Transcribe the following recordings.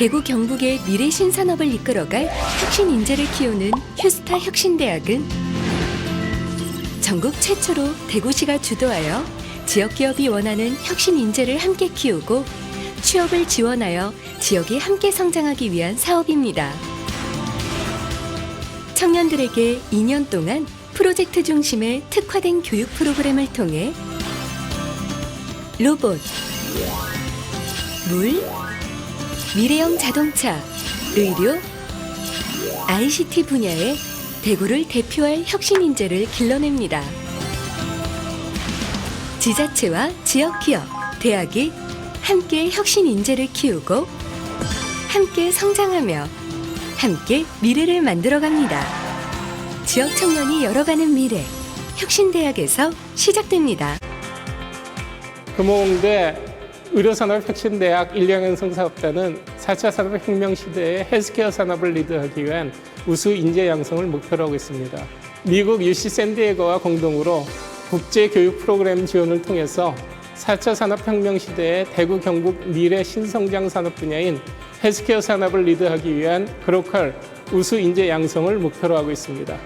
대구 경북의 미래 신산업을 이끌어갈 혁신 인재를 키우는 휴스타 혁신대학은 전국 최초로 대구시가 주도하여 지역 기업이 원하는 혁신 인재를 함께 키우고 취업을 지원하여 지역이 함께 성장하기 위한 사업입니다. 청년들에게 2년 동안 프로젝트 중심의 특화된 교육 프로그램을 통해 로봇, 물, 미래형 자동차, 의료, ICT 분야에 대구를 대표할 혁신 인재를 길러냅니다. 지자체와 지역 기업, 대학이 함께 혁신 인재를 키우고 함께 성장하며 함께 미래를 만들어 갑니다. 지역 청년이 열어가는 미래, 혁신대학에서 시작됩니다. 금호공대 의료산업 혁신대학 1년연성 사업단은 4차 산업혁명 시대의 헬스케어 산업을 리드하기 위한 우수 인재 양성을 목표로 하고 있습니다. 미국 UC 샌디에고와 공동으로 국제 교육 프로그램 지원을 통해서 4차 산업혁명 시대의 대구 경북 미래 신성장 산업 분야인 헬스케어 산업을 리드하기 위한 그로컬 우수 인재 양성을 목표로 하고 있습니다.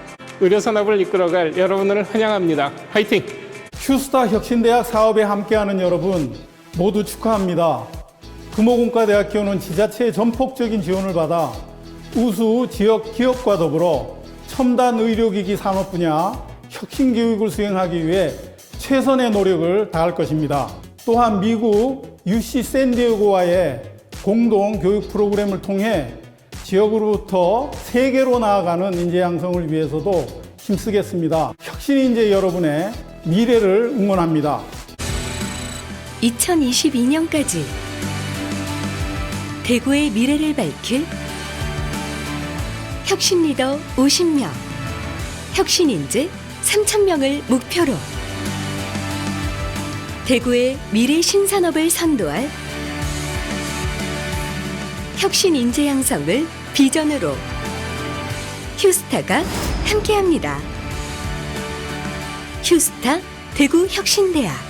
의료 산업을 이끌어갈 여러분을 환영합니다. 화이팅! 휴스타 혁신대학 사업에 함께하는 여러분 모두 축하합니다. 금호공과대학교는 지자체의 전폭적인 지원을 받아 우수 지역 기업과 더불어 첨단 의료기기 산업 분야 혁신 교육을 수행하기 위해 최선의 노력을 다할 것입니다. 또한 미국 UC 샌디에고와의 공동 교육 프로그램을 통해 지역으로부터 세계로 나아가는 인재 양성을 위해서도 힘쓰겠습니다. 혁신 인재 여러분의 미래를 응원합니다. 2022년까지 대구의 미래를 밝힐 혁신 리더 50명, 혁신 인재 3,000명을 목표로 대구의 미래 신산업을 선도할 혁신 인재 양성을 비전으로 휴스타가 함께합니다. 휴스타 대구 혁신대학